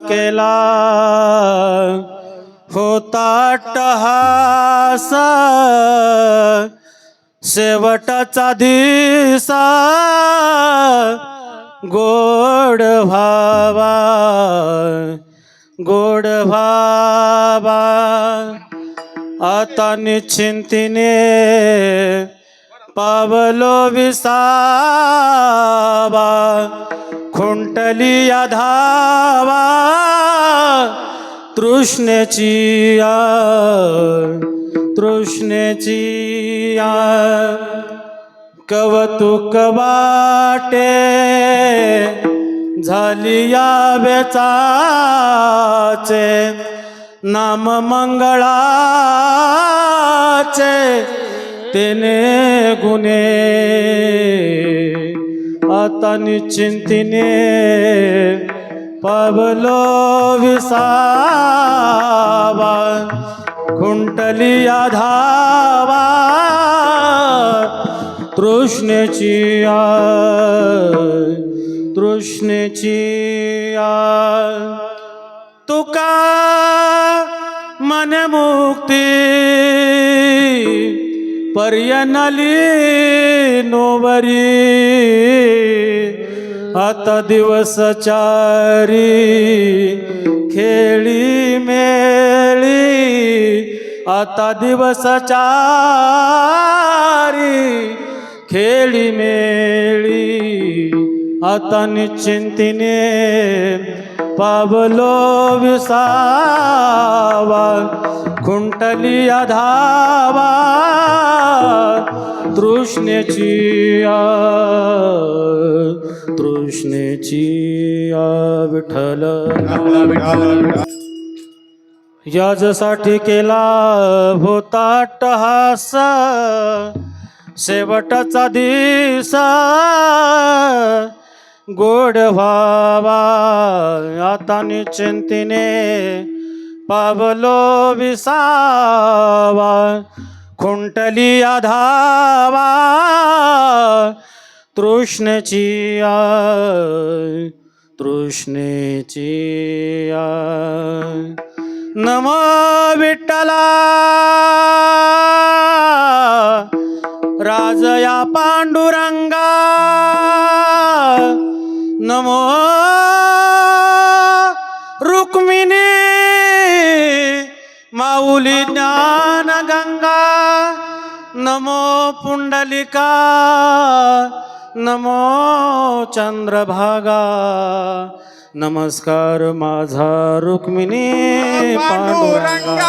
केला होता टहास शेवटचा दिसा गोड भावा गोड भावा आता निश्चिंतीने पावलो विसावा. खुंटली धावा तृष्णेची तृष्णेची कवतुक वाटे झाली या बेचाचे नाम मंगळाचे तेने गुन्हे आता चिंतिने पबलो विसावा खुंटली या धावा तृष्णेची आय तृष्णेची तुका मनमुक्ती पर्यनली नोवरी. आता दिवस चारी खेळी मेळी. आता दिवस चारी खेळी मेळी. आता निश्चिंतीने पावलो विसावा खुंटली अधावा तृष्णेची तृष्णेची आय विठ्ठल. याजसाठी केला होता टहास शेवटचा दिसा गोड व्हावा. आता निश्चिंतीने पावलो विसावा. खुंटली आधावा. तृष्णेची तृष्णेची नम विठ्ठला. राजया पांडुरंगा. नमो रुक्मिणी माऊली ज्ञान गंगा नमो पुंडलिका नमो चंद्रभागा नमस्कार माझा रुक्मिणी पांडुरंगा।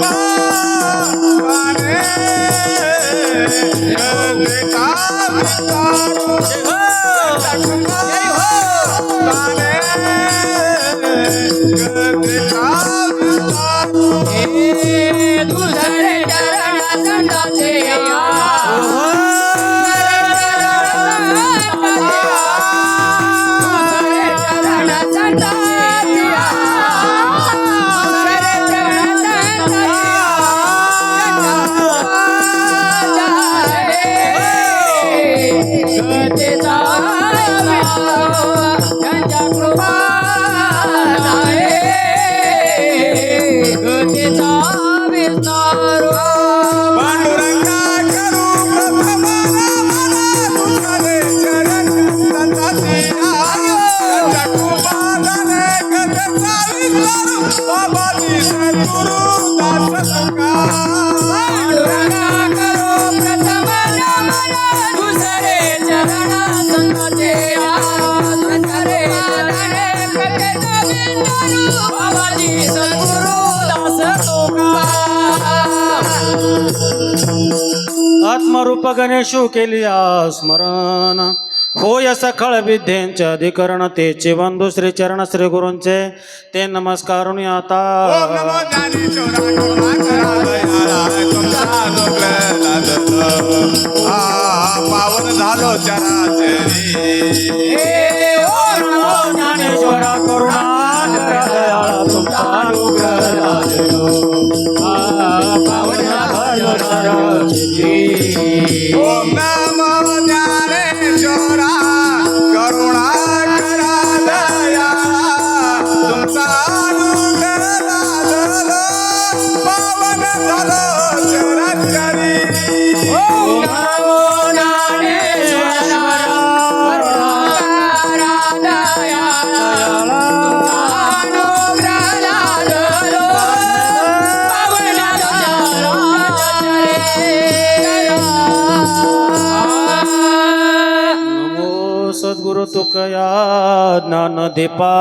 Yeah. आत्मरूप गणेशू केली स्मरण होय सखळ विद्येंचे अधिकरण तेचे बंधू श्री चरण श्री गुरूंचे ते नमस्कारुणी ओम आता पावन झालो हे ज्ञानेश्वरा करुणा पावन झालो ज्ञानदीपा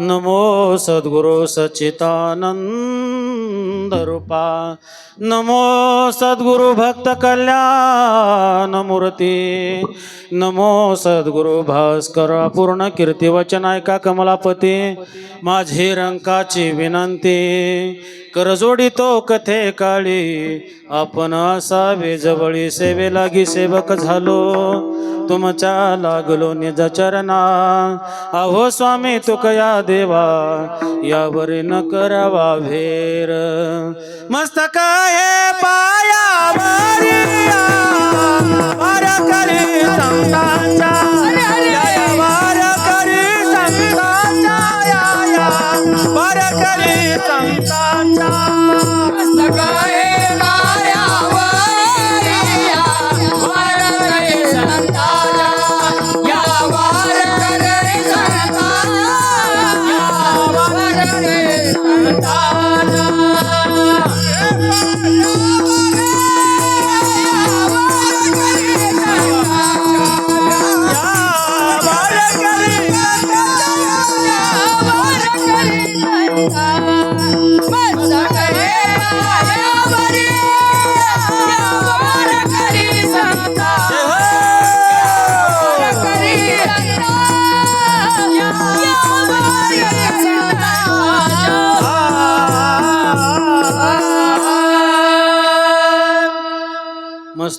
नमो सद्गुरु सचितानंद रूपा। नमो सद्गुरु भक्त कल्याण मूर्ती। नमो सद्गुरु भास्कर पूर्ण कीर्ती वचन ऐका कमलापती। माझी रंकाची विनंती। करजोडी तो कथे काळी। आपण असावे जवळी सेवे लागी सेवक झालो। तुमच्या लागलो निज चरणा. अहो स्वामी तुकया देवा यावर न करावा भेर. मस्तक हे पायावरी वार करी संतांच्या या, या, वार करी संतांच्या या, या, वार करी संतांच्या मस्तकाए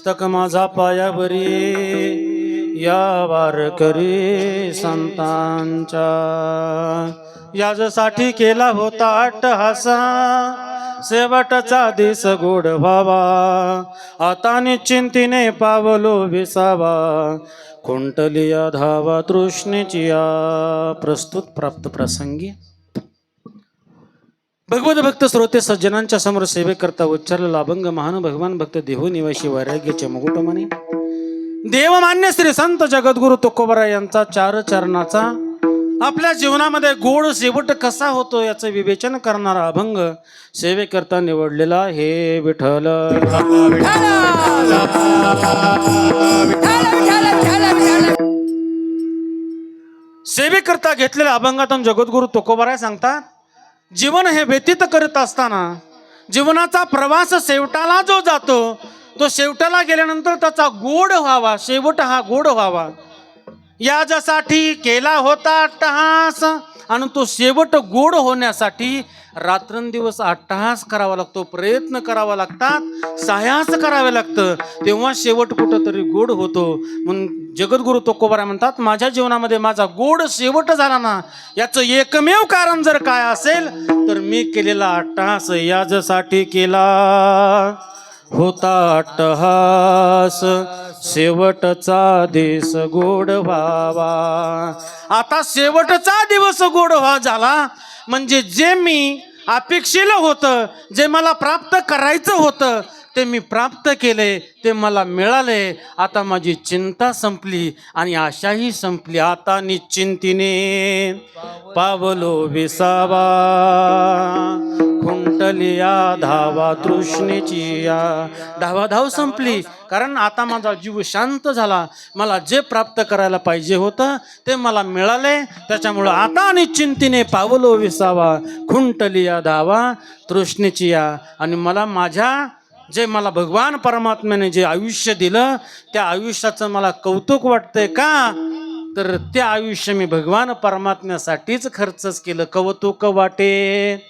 मस्तक माझा पायावरी या वार करी संतांच्या याजसाठी केला होता अट्टहासा शेवटचा दिस गोड व्हावा. आता निश्चिंतीने पावलो विसावा. कुंटलिया धावा तृष्णेची या प्रस्तुत प्राप्त प्रसंगी भगवत भक्त श्रोते सज्जनांच्या समोर सेवेकरता उच्चारलेला अभंग महान भगवान भक्त देहू निवासी वैराग्याचे मुकुटमणी देवमान्य श्री संत जगद्गुरु तुकोबरा यांचा चार चरणाचा आपल्या जीवनामध्ये गोड शेवट कसा होतो याचं विवेचन करणारा अभंग सेवेकरता निवडलेला हे विठ्ठल. सेवेकरता घेतलेल्या अभंगातून जगद्गुरु तुकोबराय सांगतात जीवन हे व्यतीत करत असताना जीवनाचा प्रवास शेवटाला जो जातो तो शेवटाला गेल्यानंतर त्याचा गोड व्हावा शेवट हा गोड व्हावा. याच्यासाठी केला होता अट्टहास. आणि तो शेवट गोड होण्यासाठी रात्रंदिवस अट्टहास करावा लागतो प्रयत्न करावा लागतात सायास करावे लागतं. तेव्हा शेवट कुठंतरी गोड होतो. म्हणून जगद्गुरु तोकोबारा म्हणतात माझ्या जीवनामध्ये माझा गोड शेवट झाला ना याचं एकमेव कारण जर काय असेल तर मी केलेला अट्टहास याजासाठी केला होता अट्टहास. शेवटचा दिवस गोड व्हावा. आता शेवटचा दिवस गोड व्हा झाला. म्हणजे जे मी अपेक्षिलं होतं जे मला प्राप्त करायचं होतं ते मी प्राप्त केले ते मला मिळाले. आता माझी चिंता संपली आणि आशाही संपली. आता निश्चिंतीने पावलो विसावा. खुंटलिया धावा तृष्णेची या. धावा धाव संपली. कारण आता माझा जीव शांत झाला. मला जे प्राप्त करायला पाहिजे होतं ते मला मिळाले. त्याच्यामुळं आता निश्चिंतीने पावलो विसावा. खुंटलिया धावा तृष्णेची या. आणि मला माझ्या जे मला भगवान परमात्म्याने जे आयुष्य दिलं त्या आयुष्याचं मला कौतुक वाटतंय का? तर ते आयुष्य मी भगवान परमात्म्यासाठीच खर्चच केलं. कौतुक वाटे.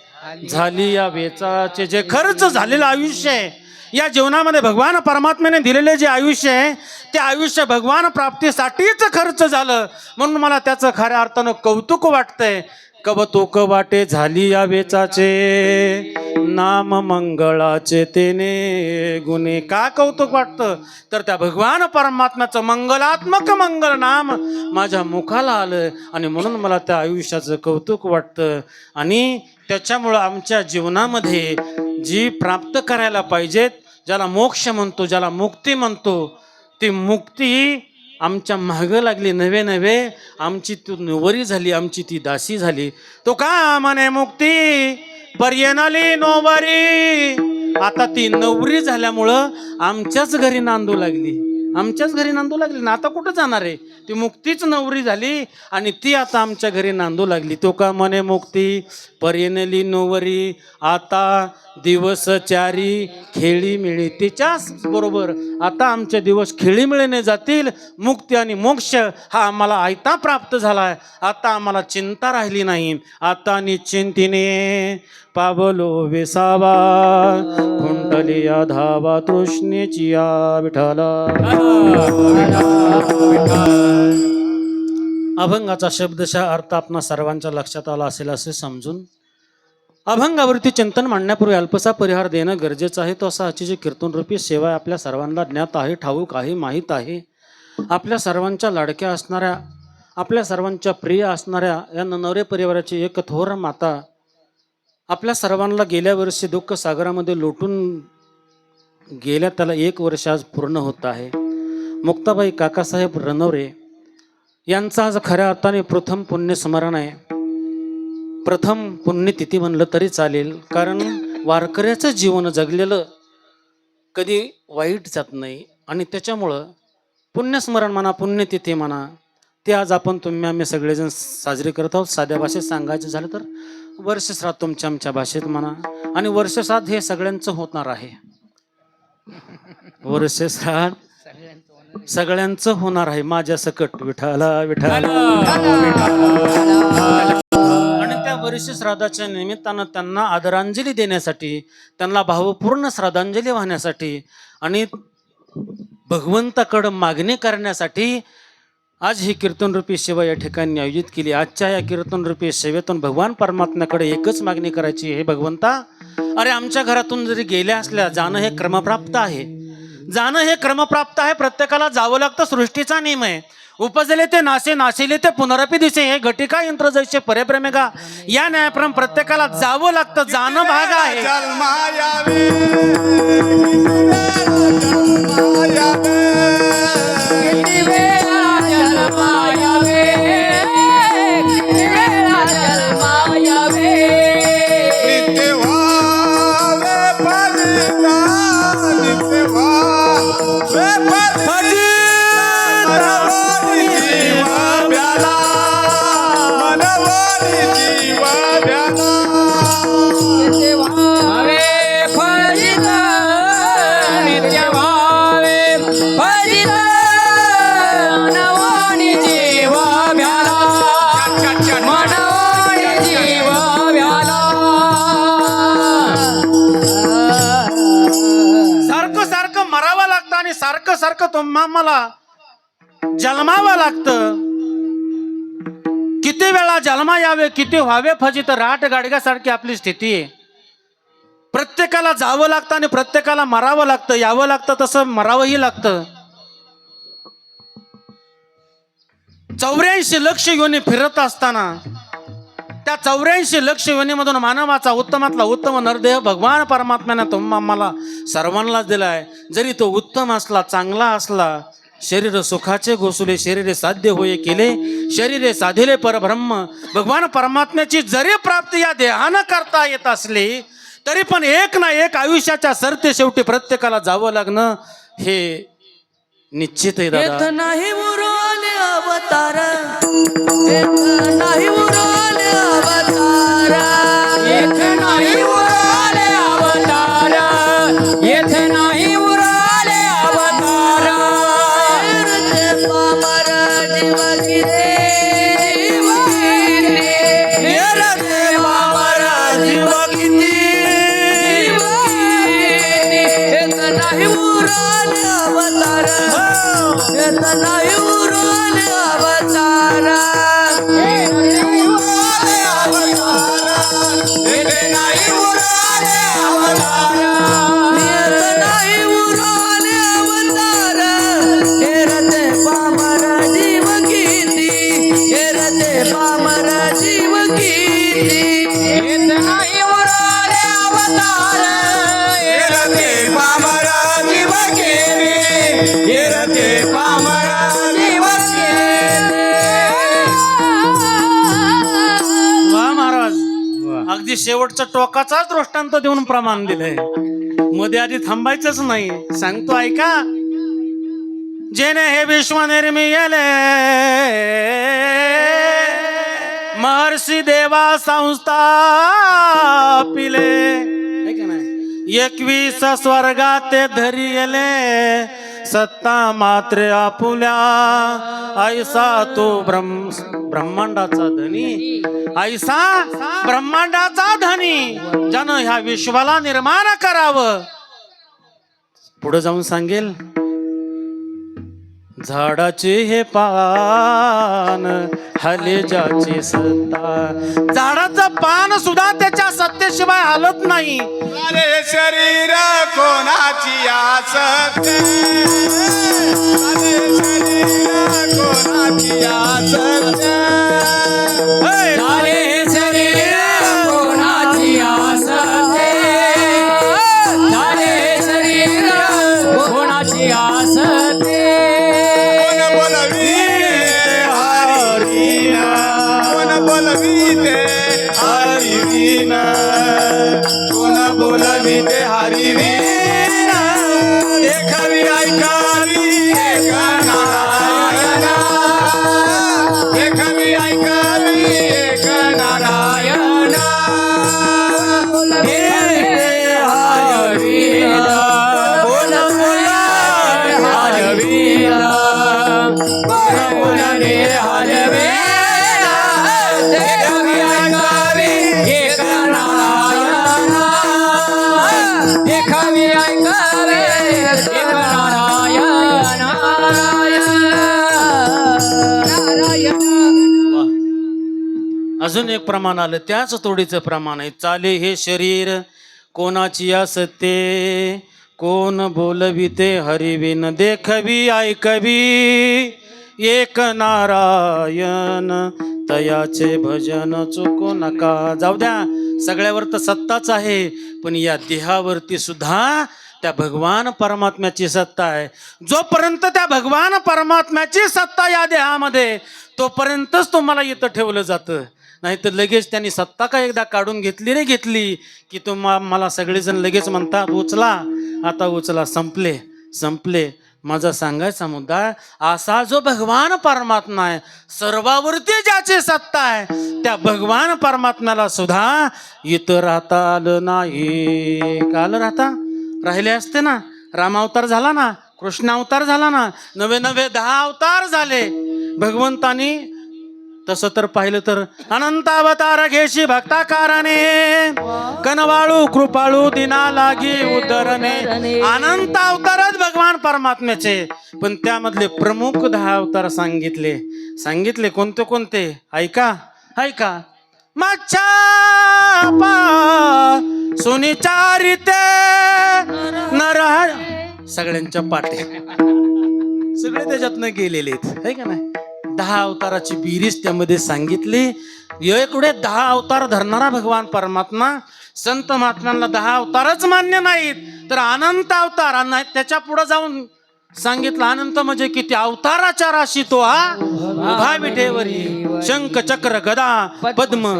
झाली या वेचाचे जे खर्च झालेलं आयुष्य आहे या जीवनामध्ये भगवान परमात्म्याने दिलेले जे आयुष्य आहे ते आयुष्य भगवान प्राप्तीसाठीच खर्च झालं. म्हणून मला त्याचं खऱ्या अर्थानं कौतुक वाटतंय. कब तोक वाटे झाली या वेचाचे. नाम मंगळाचे तेने गुन्हे का कौतुक वाटतं? तर त्या भगवान परमात्म्याचं मंगलात्मक मंगल नाम माझ्या मुखाला आलं आणि म्हणून मला त्या आयुष्याचं कौतुक वाटतं. आणि त्याच्यामुळं आमच्या जीवनामध्ये जी प्राप्त करायला पाहिजेत ज्याला मोक्ष म्हणतो ज्याला मुक्ती म्हणतो ती मुक्ती आमच्या मागं लागली नवे नवे. आमची तू नवरी झाली आमची ती दासी झाली. तो का म्हणे मुक्ती पर्यनाली नोवारी. आता ती नवरी झाल्यामुळं आमच्याच घरी नांदू लागली. आमच्याच घरी नांदू लागली. ना आता कुठं जाणार आहे? ती मुक्तीच नवरी झाली आणि ती आता आमच्या घरी नांदू लागली. तो का म्हणे मुक्ती? पर्यनली नोवरी आता दिवस चारी खेळी मिळी. तिच्याच बरोबर आता आमचे दिवस खेळी मिळेने जातील. मुक्ती आणि मोक्ष हा आम्हाला आयता प्राप्त झाला आहे आता आम्हाला चिंता राहिली नाही. आता निश्चिंतीने पावलो विसावा. कुंडली धावा तृष्णेची या विठाला अभंगाचा शब्दशः अर्थ आपणा सर्वांच्या लक्षात आला असेल असे समजून. अभंगावरती चिंतन मांडण्यापूर्वी अल्पसा परिहार देणं गरजेचं आहे. तो असा आजची जी कीर्तनरूपी सेवा आहे. आपल्या सर्वांना ज्ञात आहे ठाऊक आहे माहीत आहे. आपल्या सर्वांच्या लाडक्या असणाऱ्या आपल्या सर्वांच्या प्रिय असणाऱ्या या नवरे परिवाराची एक थोर माता आपल्या सर्वांना गेल्या वर्षी दुःख सागरामध्ये लोटून गेल्या त्याला एक वर्ष आज पूर्ण होत आहे. मुक्ताबाई काकासाहेब रनवरे यांचा आज खऱ्या अर्थाने प्रथम पुण्यस्मरण आहे. प्रथम पुण्यतिथी म्हणलं तरी चालेल कारण वारकऱ्याचं जीवन जगलेलं कधी वाईट जात नाही. आणि त्याच्यामुळं पुण्यस्मरण म्हणा पुण्यतिथी म्हणा ते आज आपण तुम्ही आम्ही सगळेजण साजरे करत आहोत. साध्या भाषेत सांगायचं झालं तर वर्षश्राद्ध तुमच्या आमच्या भाषेत म्हणा. आणि वर्षश्राद्ध हे सगळ्यांचं होणार आहे. वर्षश्राद्ध सगळ्यांचं होणार आहे. माझ्या सकट विठाला विठाला आणि त्या वर्ष श्राद्धाच्या निमित्तानं त्यांना आदरांजली देण्यासाठी त्यांना भावपूर्ण श्रद्धांजली वाहण्यासाठी आणि भगवंताकडं मागणी करण्यासाठी आज ही कीर्तनरूपी सेवा या ठिकाणी आयोजित केली. आजच्या या कीर्तनरूपी सेवेतून भगवान परमात्म्याकडे एकच मागणी करायची हे भगवंता अरे आमच्या घरातून जरी गेल्या असल्या जाणं हे क्रमप्राप्त आहे. जाणं हे क्रमप्राप्त आहे प्रत्येकाला जावं लागतं सृष्टीचा नियम आहे. उपजले ते नासे नाशिले ते पुनरपी दिसे हे घटिका यंत्र जैसे परेप्रेमेगा या न्यायप्रम प्रत्येकाला जावं लागतं जाणं भाग आहे. तो मला जन्मावं लागतं. किती वेळा जन्मा यावे किती व्हावे फजित राट गाडग्यासारखी आपली स्थिती आहे. प्रत्येकाला जावं लागतं आणि प्रत्येकाला मरावं लागतं. यावं लागतं तसं मरावंही लागतं. चौऱ्याऐंशी लक्ष घेऊन फिरत असताना त्या चौऱ्याऐंशी लक्ष योनीमधून मानवाचा उत्तमातला उत्तम नरदेह भगवान परमात्म्याने तुम्हा सर्वांना सर्वांनाच दिलाय. जरी तो उत्तम असला चांगला असला शरीर सुखाचे घोसुले शरीरे साध्य होय केले शरीरे साधिले परब्रह्म भगवान परमात्म्याची जरी प्राप्ती या देहानं करता येत असली तरी पण एक ना एक आयुष्याच्या सरते शेवटी प्रत्येकाला जावं लागणं हे निश्चित आहे दादा नाही अवतार. येत नाही उरवले अवतार येत नाही उरवले अवतार येत नाही उरवले अवतार शेवटचा टोकाचाच दृष्टांत देऊन प्रमाण दिलंय. मध्ये आधी थांबायचंच नाही. सांगतो ऐका. जेने हे विश्व निर्मिले महर्षी देवा संस्था पिले? एकवीस स्वर्गात ते धरी येले सत्ता मात्र आपुल्या. ऐसा तो ब्रह्म ब्रह्मांडाचा धनी. ऐसा ब्रह्मांडाचा धनी. ज्यानं ह्या विश्वाला निर्माण करावं. पुढे जाऊन सांगेल झाडाचे हे पान हले ज्याची सत्ता. झाडाचं पान सुद्धा त्याच्या सत्तेशिवाय हलत नाही. अरे शरीर कोणाची आसते अरे शरीर कोणाची आसते बोलविते बोलवी ते हरिवीना. कोण बोलविते हरिवीना देखावी ऐकावी एका अजून एक प्रमाण आलं त्याच तोडीचं प्रमाण आहे. चाले हे शरीर कोणाची असते? कोण बोलविते? हरिविन देखवी ऐकवी. एक नारायण तयाचे भजन चुकू नका. जाऊ द्या सगळ्यावर तर सत्ताच आहे पण या देहावरती सुद्धा त्या भगवान परमात्म्याची सत्ता आहे. जोपर्यंत त्या भगवान परमात्म्याची सत्ता या देहामध्ये तोपर्यंतच तुम्हाला इथं ठेवलं जातं. नाही तर लगेच त्यांनी सत्ता का एकदा काढून घेतली नाही घेतली की तुम्हा मला सगळेजण लगेच म्हणतात उचला. आता उचला संपले संपले. माझा सांगायचा मुद्दा असा जो भगवान परमात्मा आहे सर्वावरती ज्याची सत्ता आहे त्या भगवान परमात्म्याला सुद्धा इथं राहता आलं नाही. काल राहता? राहिले असते ना? रामावतार झाला ना? कृष्ण अवतार झाला ना? नवे नवे दहा अवतार झाले. भगवंतानी तसं तर पाहिलं तर अनंत अवतार घेशी भक्ताकाराने. कनवाळू कृपाळू दिना लागी उदरणे अनंत अवतारच भगवान परमात्म्याचे. पण त्यामधले प्रमुख दहा अवतार सांगितले. सांगितले कोणते कोणते? ऐका ऐका. मच्छा सुनिचारिते नरहर. सगळ्यांच्या पाट्या सगळे त्याच्यातनं गेलेले आहेत. है का नाही? दहा अवताराची बिरीज त्यामध्ये सांगितली. एवढे दहा अवतार धरणारा भगवान परमात्मा संत महात्म्यांना दहा अवतारच मान्य नाहीत. तर अनंत अवतार त्याच्या पुढे जाऊन सांगितलं अनंत म्हणजे किती? अवताराच्या राशी तो हा उभा विठेवरी शंख चक्र गदा पद्म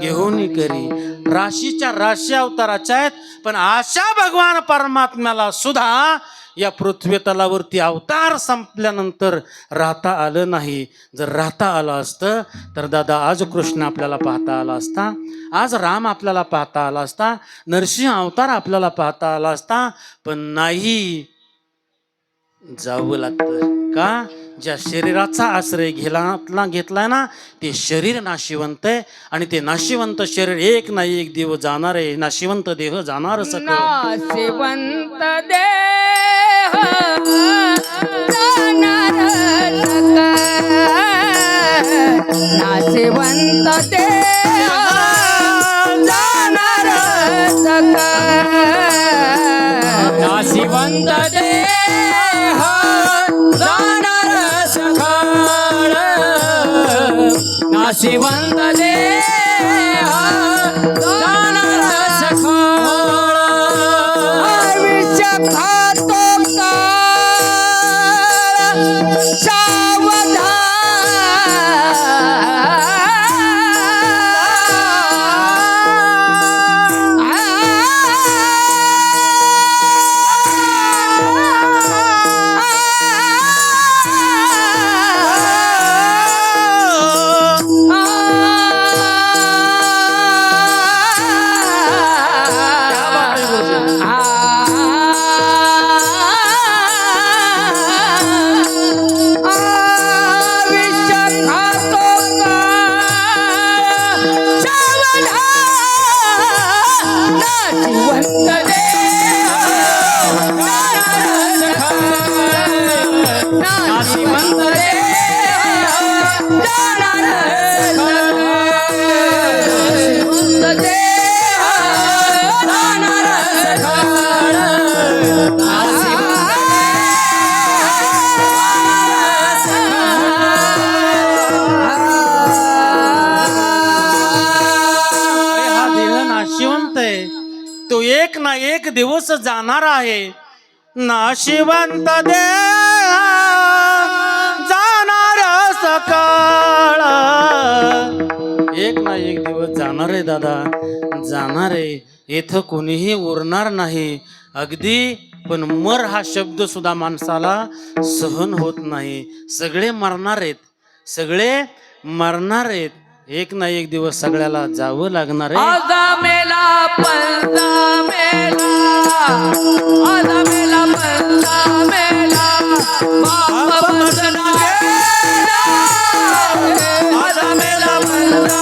घेऊन करी राशीच्या राशी अवताराच्या आहेत पण अशा भगवान परमात्म्याला सुद्धा या पृथ्वी तलावरती अवतार संपल्यानंतर राहता आलं नाही. जर राहता आलं असतं तर दादा आज कृष्ण आपल्याला पाहता आला असता आज राम आपल्याला पाहता आला असता नरसिंह अवतार आपल्याला पाहता आला असता पण नाही जावं लागतं. का? ज्या शरीराचा आश्रय घेला घेतलाय ना ते शरीर नाशिवंत आहे. आणि ते नाशिवंत शरीर एक ना एक दिवस जाणार आहे. नाशिवंत देह जाणार सकळ. नाशिवंत देह जाणार सका. नाशिवंत देह नाशिवंत आहे. तो एक ना एक दिवस जाणार आहे. नाशिवंत दे जाणार सकाळ. एक ना एक दिवस जाणार आहे दादा. जाणार आहे. इथं कोणीही उरणार नाही. अगदी पण मर हा शब्द सुद्धा माणसाला सहन होत नाही. सगळे मरणार आहेत. सगळे मरणार आहेत. एक ना एक दिवस सगळ्याला जावं लागणार आहे. आजा मेला पंजा मेला. आजा मेला पंजा मेला. बाप बसला. गेला आजा मेला पंजा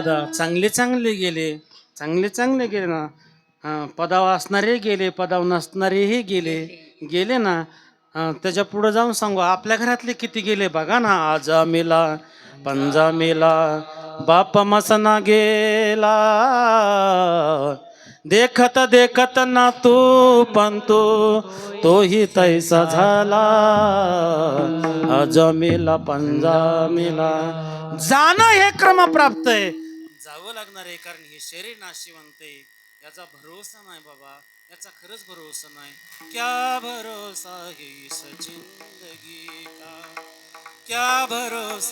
दादा. चांगले चांगले गेले. चांगले चांगले गेले ना. हा, पदावर असणारे गेले पदाव नसणारेही गेले. गेले ना. त्याच्या पुढे जाऊन सांगू. आपल्या घरातले किती गेले बघा ना. आजा मेला पंजा मेला बाप मसना गेला. देखत देखत ना तू पण तू तोही तैसा झाला. आजा मेला पंजा मेला. जाणं हे क्रम प्राप्त आहे. जावं लागणार आहे कारण हे शरीर नाशिवंत आहे. याचा भरोसा नाही बाबा. याचा खरंच भरोसा नाही. क्या भरोसा ही इस का? क्या भरोसा